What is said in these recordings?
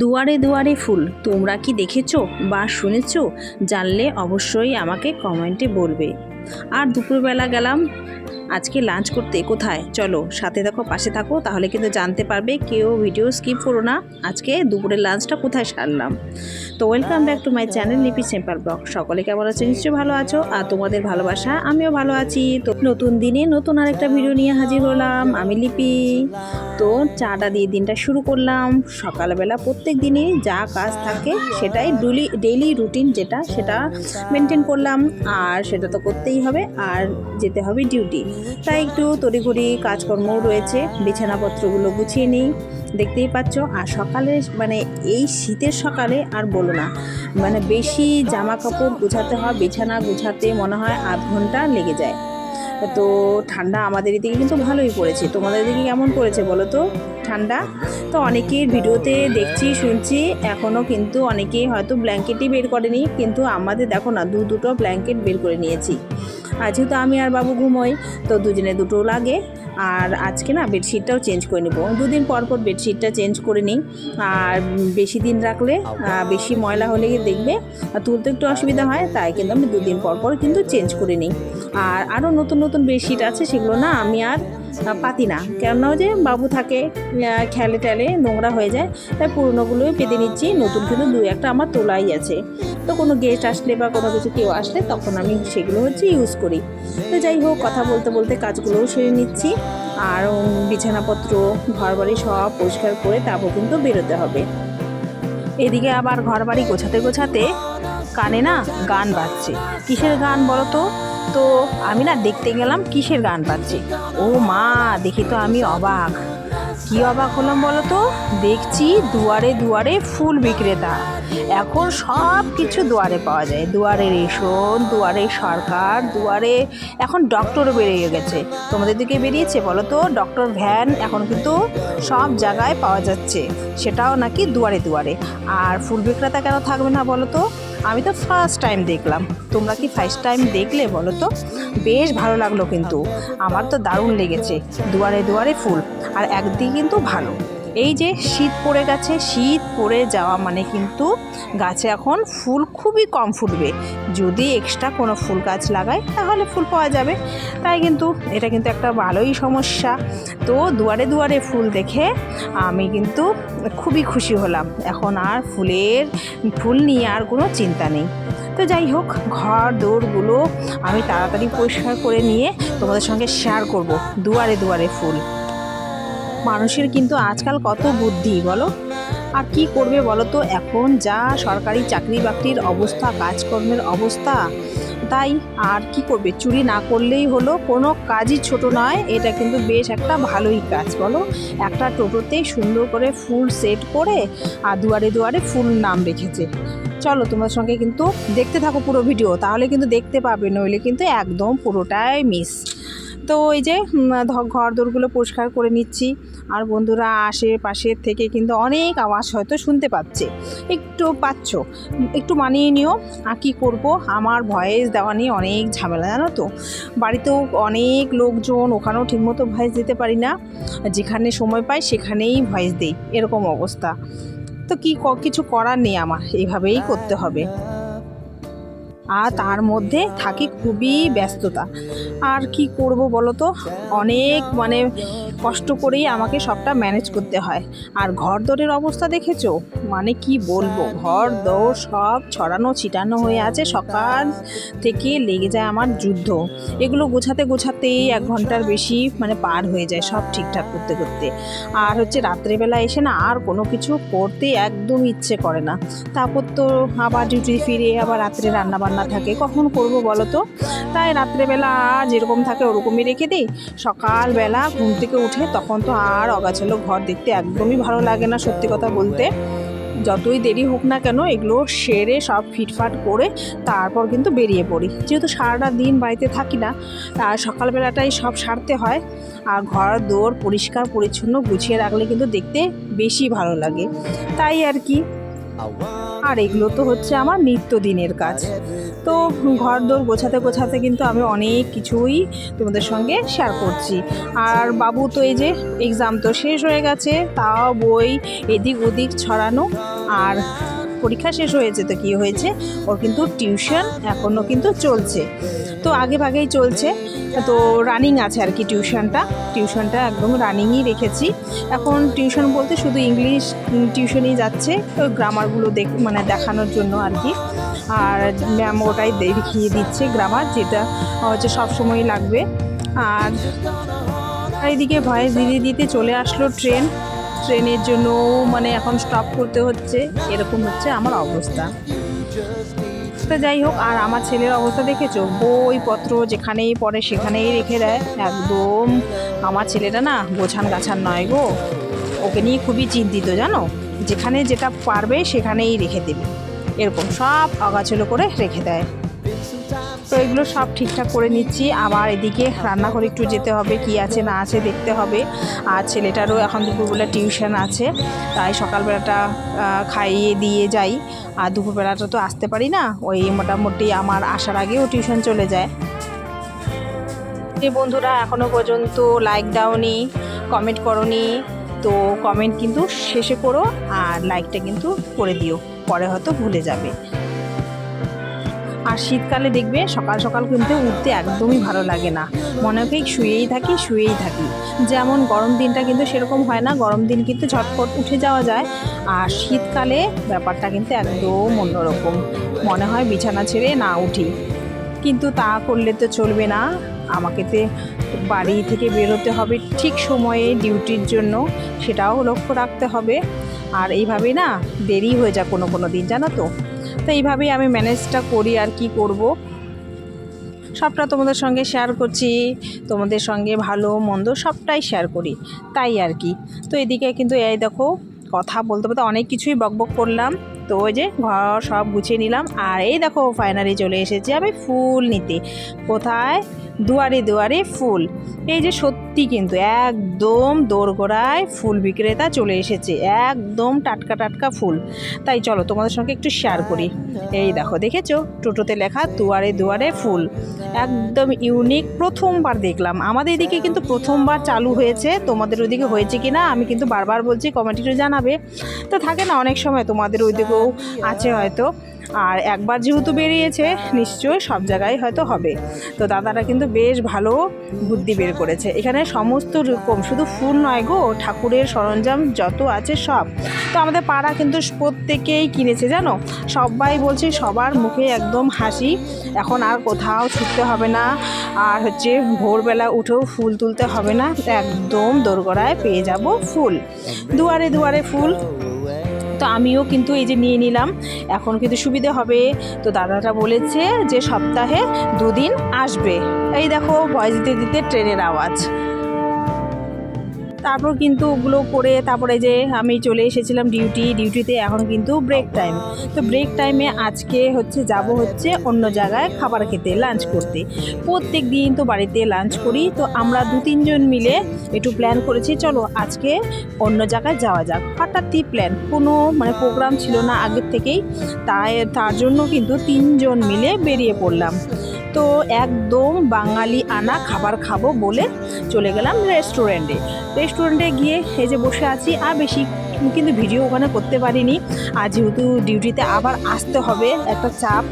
দুয়ারে দুয়ারে ফুল। তোমরা কি দেখেছ বা শুনেছ? জানলে অবশ্যই আমাকে কমেন্টে বলবে। আর দুপুরবেলা গেলাম আজকে লাঞ্চ করতে কোথায়? চলো, সাথে থাকো, পাশে থাকো, তাহলে কিন্তু জানতে পারবে, কেউ ভিডিও স্কিপ করো না। আজকে দুপুরের লাঞ্চটা কোথায় সারলাম? তো welcome back to my channel Lipi simple blog সকলে কেমন আছো? নিশ্চয়ই ভালো আছো, আর তোমাদের ভালোবাসা, আমিও ভালো আছি। তো নতুন দিনে নতুন আরেকটা ভিডিও নিয়ে হাজির হলাম, আমি লিপি তো চাটা দিয়ে দিনটা শুরু করলাম। সকালবেলা প্রত্যেক দিনে যা কাজ থাকে, সেটাই ডেলি ডেইলি রুটিন যেটা, সেটা মেনটেন করলাম। আর সেটা তো করতেই হবে, আর যেতে হবে ডিউটি তাই একটু তড়িঘড়ি কাজকর্মও রয়েছে, বিছানাপত্রগুলো গুছিয়ে নিই। দেখতেই পাচ্ছ, আর সকালে মানে এই শীতের সকালে আর বলো না। মানে বেশি জামা কাপড় গুছাতে হয়, বিছানা গুছাতে মনে হয় আধ ঘণ্টা লেগে যায়। তো ঠান্ডা আমাদের এদিকে কিন্তু ভালোই পড়েছে। তোমাদের দিকে কেমন পড়েছে বলো তো? ঠান্ডা? তো অনেকের ভিডিওতে দেখছি, শুনছি এখনও কিন্তু অনেকেই হয়তো ব্ল্যাঙ্কেটই বের করেনি। কিন্তু আমাদের দেখো না দু দুটো ব্ল্যাঙ্কেট বের করে নিয়েছি। আর যেহেতু আমি আর বাবু ঘুমোই, তো দুজনে দুটো লাগে। আর আজকে না বেডশিটটাও চেঞ্জ করে নেব। দুদিন পর পর বেডশিটটা চেঞ্জ করে নিই। আর বেশি দিন রাখলে বেশি ময়লা হলে দেখবে। তুলতে একটু অসুবিধা হয়, তাই কিন্তু আমি দুদিন পর পর কিন্তু চেঞ্জ করে নিই। আর আরও নতুন নতুন বেডশিট আছে, সেগুলো না আমি আর পাতি না। কেননা যে বাবু থাকে খেলে টেলে নোংরা হয়ে যায়, তাই পুরোনোগুলোই পেতে নিচ্ছি। নতুন কিন্তু দু একটা আমার তোলাই আছে। তো কোনো গেস্ট আসলে বা কোনো কিছু কেউ আসলে তখন আমি সেগুলো হচ্ছে ইউজ করি। তো যাই হোক, কথা বলতে বলতে কাজগুলোও সেরে নিচ্ছি। আর বিছানাপত্র ঘর বাড়ি সব পরিষ্কার করে তারপর কিন্তু বেরোতে হবে। এদিকে আবার ঘর বাড়ি গোছাতে গোছাতে কানে না গান বাজছে। কিসের গান বলো তো তো আমি না দেখতে গেলাম কিসের গান বাজছে? ও মা, দেখি তো আমি অবাক। কি অবাক হলাম বলো তো? দেখছি দুয়ারে দুয়ারে ফুল বিক্রেতা। এখন সব কিছু দুয়ারে পাওয়া যায়। দুয়ারে রেশন, দুয়ারে সরকার, দুয়ারে এখন ডক্টরও বেরিয়ে গেছে। তোমাদের দিকে বেরিয়েছে বলো তো? ডক্টর ভ্যান এখন কিন্তু সব জায়গায় পাওয়া যাচ্ছে। সেটাও নাকি দুয়ারে দুয়ারে। আর ফুল বিক্রেতা কেন থাকবে না বলো তো? আমি তো ফার্স্ট টাইম দেখলাম। তোমরা কি ফার্স্ট টাইম দেখলে বলো তো? বেশ ভালো লাগল কিন্তু। আমার তো দারুণ লেগেছে। দুয়ারে দুয়ারে ফুল। আর একদিকে কিন্তু ভালো। এই যে শীত পড়ে গেছে, শীত পড়ে যাওয়া মানে কিন্তু গাছে এখন ফুল খুবই কম ফুটবে। যদি এক্সট্রা কোনো ফুল গাছ লাগায় তাহলে ফুল পাওয়া যাবে। তাই কিন্তু এটা কিন্তু একটা ভালোই সমস্যা। তো দুয়ারে দুয়ারে ফুল দেখে আমি কিন্তু খুবই খুশি হলাম। এখন আর ফুলের, ফুল নিয়ে আর কোনো চিন্তা নেই। তো যাই হোক, ঘর দৌড়গুলো আমি তাড়াতাড়ি পরিষ্কার করে নিয়ে তোমাদের সঙ্গে শেয়ার করব দুয়ারে দুয়ারে ফুল। মানুষের কিন্তু আজকাল কত বুদ্ধি, বলো? আর কি করবে বলো তো? এখন যা সরকারি চাকরি বাকরির অবস্থা, কাজকর্মের অবস্থা, তাই আর কি করবে? চুরি না করলেই হলো, কোনো কাজই ছোট নয়। এটা কিন্তু বেশ একটা ভালোই কাজ, বলো? একটা টোটোতে সুন্দর করে ফুল সেট করে আর দুয়ারে দুয়ারে ফুল নাম রেখেছে। চলো, তোমার সঙ্গে কিন্তু দেখতে থাকো পুরো ভিডিও, তাহলে কিন্তু দেখতে পাবে, নইলে কিন্তু একদম পুরোটাই মিস তো ওই যে ঘর দোরগুলো পরিষ্কার করে নিচ্ছি। আর বন্ধুরা আশেপাশের থেকে কিন্তু অনেক আওয়াজ হয়তো শুনতে পাচ্ছে। একটু পাচ্ছ, একটু মানিয়ে নিও, আর কী করব? আমার ভয়েস দেওয়া নিয়ে অনেক ঝামেলা, জানো তো? বাড়িতেও অনেক লোকজন, ওখানেও ঠিকমতো ভয়েস দিতে পারি না। যেখানে সময় পাই সেখানেই ভয়েস দিই, এরকম অবস্থা। তো কি কিছু করার নেই আমার, এইভাবেই করতে হবে। আর তার মধ্যে থাকি খুবই ব্যস্ততা। আর কি করব বলো তো? অনেক মানে কষ্ট করেই আমাকে সবটা ম্যানেজ করতে হয়। আর ঘর দরের অবস্থা দেখেছ? মানে কি বলব? ঘর দৌড় সব ছড়ানো ছিটানো হয়ে আছে সকাল থেকে লেগে যায় আমার যুদ্ধ। এগুলো গোছাতে গোছাতেই এক ঘণ্টার বেশি মানে পার হয়ে যায় সব ঠিকঠাক করতে করতে। আর হচ্ছে রাত্রেবেলা এসে না আর কোনো কিছু করতে একদম ইচ্ছে করে না। তারপর তো আবার ডিউটি ফিরে আবার রাত্রে রান্না বান্না থাকে। কখন করব বলো তো? তাই রাত্রেবেলা যেরকম থাকে ওরকমই রেখে দিই। সকালবেলা ঘুম থেকে উঠে তখন তো আর অগাছালো ঘর দেখতে একদমই ভালো লাগে না সত্যি কথা বলতে। যতই দেরি হোক না কেন এগুলো সেরে সব ফিটফাট করে তারপর কিন্তু বেরিয়ে পড়ি। যেহেতু সারাটা দিন বাড়িতে থাকি না, আর সকালবেলাটাই সব সারতে হয়, আর ঘর দৌড় পরিষ্কার, পরিচ্ছন্ন গুছিয়ে রাখলে কিন্তু দেখতে বেশি ভালো লাগে। তাই আর কি। আর এগুলো তো হচ্ছে আমার নিত্যদিনের কাজ। তো ঘর দোর গোছাতে গোছাতে কিন্তু আমি অনেক কিছুই তোমাদের সঙ্গে শেয়ার করছি। আর বাবু তো এই যে এক্সাম তো শেষ হয়ে গেছে, তাও বই এদিক ওদিক ছড়ানো। আর পরীক্ষা শেষ হয়েছে তো কী হয়েছে? ওর কিন্তু টিউশন এখনও কিন্তু চলছে। তো আগে ভাগেই চলছে। তো রানিং আছে আর কি টিউশনটা টিউশনটা একদম রানিংই রেখেছি। এখন টিউশন বলতে শুধু ইংলিশ টিউশনই যাচ্ছে, ওই গ্রামারগুলো দেখ মানে দেখানোর জন্য আর কি। আর ম্যাম ওটাই দেখিয়ে দিচ্ছে গ্রামার, যেটা হচ্ছে সবসময় লাগবে। আর এদিকে ভয়েস দিতে দিতে চলে আসলো ট্রেন। ট্রেনের জন্য মানে এখন স্টপ করতে হচ্ছে, এরকম হচ্ছে আমার অবস্থা। যাই হোক, আর আমার ছেলের অবস্থা দেখেছ বইপত্র যেখানেই পড়ে সেখানেই রেখে দেয়। একদম আমার ছেলেটা না গোছান গাছান নয় গো। ওকে নিয়ে খুবই চিন্তিত, জানো? যেখানে যেটা পারবে সেখানেই রেখে দেবে। এরকম সব আগাছলো করে রেখে দেয়। তো এগুলো সব ঠিকঠাক করে নিচ্ছি। আবার এদিকে রান্নাঘরে একটু যেতে হবে, কি আছে না আছে দেখতে হবে। আর ছেলেটারও এখন দুপুরবেলা টিউশন আছে, তাই সকালবেলাটা খাইয়ে দিয়ে যাই। আর দুপুরবেলাটা তো আসতে পারি না, ওই মোটামুটি আমার আসার আগেও টিউশন চলে যায়। যে বন্ধুরা এখনও পর্যন্ত লাইক দাওনি, কমেন্ট করনি, তো কমেন্ট কিন্তু শেষে করো, আর লাইকটা কিন্তু করে দিও। পরে হয়তো ভুলে যাবে। আর শীতকালে দেখবে সকাল সকাল কিন্তু উঠতে একদমই ভালো লাগে না। মনে হয় শুয়েই থাকি শুয়েই থাকি। যেমন গরম দিনটা কিন্তু সেরকম হয় না, গরম দিন কিন্তু ঝটপট উঠে যাওয়া যায়। আর শীতকালে ব্যাপারটা কিন্তু একদম অন্যরকম। মনে হয় বিছানা ছেড়ে না উঠি। কিন্তু তা করলে তো চলবে না। আমাকে তো বাড়ি থেকে বেরোতে হবে ঠিক সময়ে ডিউটির জন্য। সেটাও লক্ষ্য রাখতে হবে। আর এইভাবে না দেরি হয়ে যায় কোনো কোনো দিন, জানো তো? তো এইভাবেই আমি ম্যানেজটা করি আর কি করব। সবটা তোমাদের সঙ্গে শেয়ার করছি, তোমাদের সঙ্গে ভালো, মন্দ সবটাই শেয়ার করি, তাই আর কি। তো এদিকে কিন্তু এই দেখো, কথা বলতে বলতে অনেক কিছুই বকবক করলাম। তো ওই যে ঘর সব গুছিয়ে নিলাম, আর এই দেখো ফাইনালি চলে এসেছি আমি ফুল নিতে। কোথায়? দুয়ারে দুয়ারে ফুল। এই যে সত্যি কিন্তু একদম দোরগোড়ায় ফুল বিক্রেতা চলে এসেছে, একদম টাটকা টাটকা ফুল। তাই চলো তোমাদের সঙ্গে একটু শেয়ার করি। এই দেখো, দেখেছ? টোটোতে লেখা দুয়ারে দুয়ারে ফুল। একদম ইউনিক প্রথমবার দেখলাম। আমাদের এদিকে কিন্তু প্রথমবার চালু হয়েছে। তোমাদের ওইদিকে হয়েছে কি না, আমি কিন্তু বারবার বলছি কমেন্টিতে জানাবে। তো থাকে না, অনেক সময় তোমাদের ওইদিকেও আছে হয়তো। আর একবার যেহেতু বেরিয়েছে, নিশ্চয়ই সব জায়গায় হয়তো হবে। তো দাদারা কিন্তু বেশ ভালো বুদ্ধি বের করেছে। এখানে সমস্ত রকম, শুধু ফুল নয় গো, ঠাকুরের সরঞ্জাম যত আছে সব। তো আমাদের পাড়া কিন্তু প্রত্যেকেই কিনেছে, জানো? সবাই বলছে সবার মুখে একদম হাসি। এখন আর কোথাও ছুটতে হবে না। আর হচ্ছে ভোরবেলা উঠেও ফুল তুলতে হবে না। একদম দোরগড়ায় পেয়ে যাব ফুল। দুয়ারে দুয়ারে ফুল। তো আমিও কিন্তু এই যে নিয়ে নিলাম। এখন কিন্তু সুবিধে হবে। তো দাদাটা বলেছে যে সপ্তাহে দুদিন আসবে। এই দেখো, ভয়েস দিতে দিতে ট্রেনের আওয়াজ। তারপর কিন্তু ওগুলো করে তারপরে যে আমি চলে এসেছিলাম ডিউটি ডিউটিতে এখন কিন্তু ব্রেক টাইম তো ব্রেক টাইমে আজকে হচ্ছে যাব হচ্ছে অন্য জায়গায় খাবার খেতে লাঞ্চ করতে। প্রত্যেক দিন তো বাড়িতে লাঞ্চ করি। তো আমরা দু, তিনজন মিলে একটু প্ল্যান করেছি, চলো আজকে অন্য জায়গায় যাওয়া যাক। হঠাৎই প্ল্যান কোনো মানে প্রোগ্রাম ছিল না আগের থেকেই। তাই, তার জন্য কিন্তু তিনজন মিলে বেরিয়ে পড়লাম। তো একদম বাঙালি আনা খাবার খাব বলে চলে গেলাম রেস্টুরেন্টে রেস্টুরেন্টে গিয়ে এই যে বসে আছি, আর বেশি কিন্তু ভিডিও ওখানে করতে পারিনি। আর যেহেতু ডিউটিতে আবার আসতে হবে, একটা চাপ।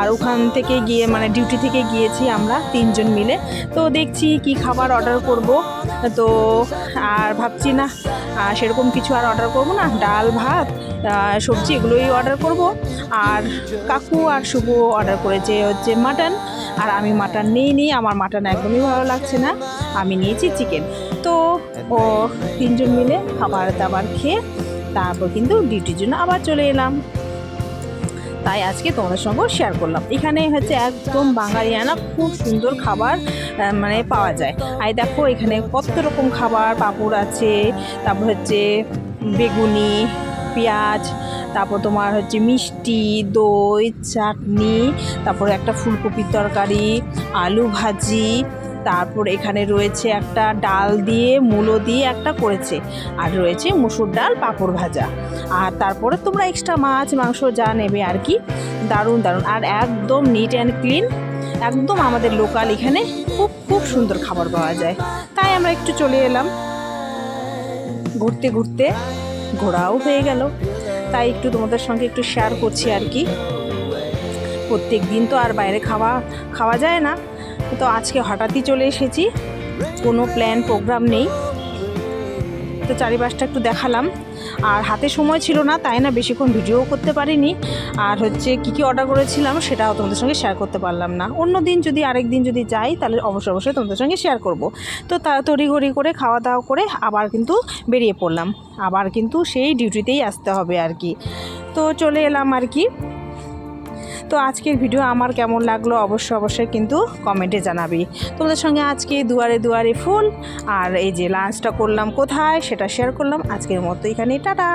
আর ওখান থেকে গিয়ে মানে ডিউটি থেকে গিয়েছি আমরা তিনজন মিলে। তো দেখছি কি খাবার অর্ডার করব। তো আর ভাবছি না সেরকম কিছু আর অর্ডার করব না। ডাল, ভাত সবজি এগুলোই অর্ডার করব। আর কাকু আর শুভ অর্ডার করেছে, হচ্ছে মাটন আর আমি মাটন নিইনি, আমার মাটন একদমই ভালো লাগছে না। আমি নিয়েছি চিকেন। তো ও তিনজন মিলে খাবার দাবার খেয়ে তারপর কিন্তু ডিউটির জন্য আবার চলে এলাম। তাই আজকে তোমাদের সঙ্গেও শেয়ার করলাম। এখানে হচ্ছে একদম বাঙালিয়ানা খুব সুন্দর খাবার মানে পাওয়া যায়। আর দেখো এখানে কত রকম খাবার, পাঁপড় আছে, তারপর হচ্ছে বেগুনি পেঁয়াজ, তারপর তোমার হচ্ছে মিষ্টি, দই, চাটনি, তারপর একটা ফুলকপির তরকারি, আলু ভাজি, তারপর এখানে রয়েছে একটা ডাল দিয়ে, মূলো দিয়ে একটা করেছে। আর রয়েছে মুসুর ডাল, পাঁপড় ভাজা। আর তারপরে তোমরা এক্সট্রা মাছ, মাংস যা নেবে আর কি, দারুণ দারুণ। আর একদম নিট অ্যান্ড ক্লিন একদম আমাদের লোকাল এখানে খুব খুব সুন্দর খাবার পাওয়া যায়। তাই আমরা একটু চলে এলাম, ঘুরতে ঘুরতে। ঘোরাও হয়ে গেল। তাই একটু তোমাদের সঙ্গে একটু শেয়ার করছি আর কি। প্রত্যেক দিন তো আর বাইরে খাওয়া খাওয়া যায় না। তো আজকে হঠাৎই চলে এসেছি। কোনো প্ল্যান প্রোগ্রাম নেই। তো চারিপাশটা একটু দেখালাম। আর হাতে সময় ছিল না, তাই না বেশিক্ষণ ভিডিও করতে পারিনি। আর হচ্ছে কী কী অর্ডার করেছিলাম সেটাও তোমাদের সঙ্গে শেয়ার করতে পারলাম না। অন্য দিন যদি আরেক দিন যদি যাই, তাহলে অবশ্যই অবশ্যই তোমাদের সঙ্গে শেয়ার করব। তো তা তড়িঘড়ি করে খাওয়া দাওয়া করে আবার কিন্তু বেরিয়ে পড়লাম। আবার কিন্তু সেই ডিউটিতেই আসতে হবে আর কি। তো চলে এলাম আর কি। তো আজকের ভিডিও আমার কেমন লাগল অবশ্যই অবশ্যই কিন্তু কমেন্টে জানাবি। তোমাদের সঙ্গে আজকে দুয়ারে দুয়ারে ফুল, আর এই যে লাঞ্চটা করলাম কোথায় সেটা শেয়ার করলাম। আজকের মতো এখানে টাটা.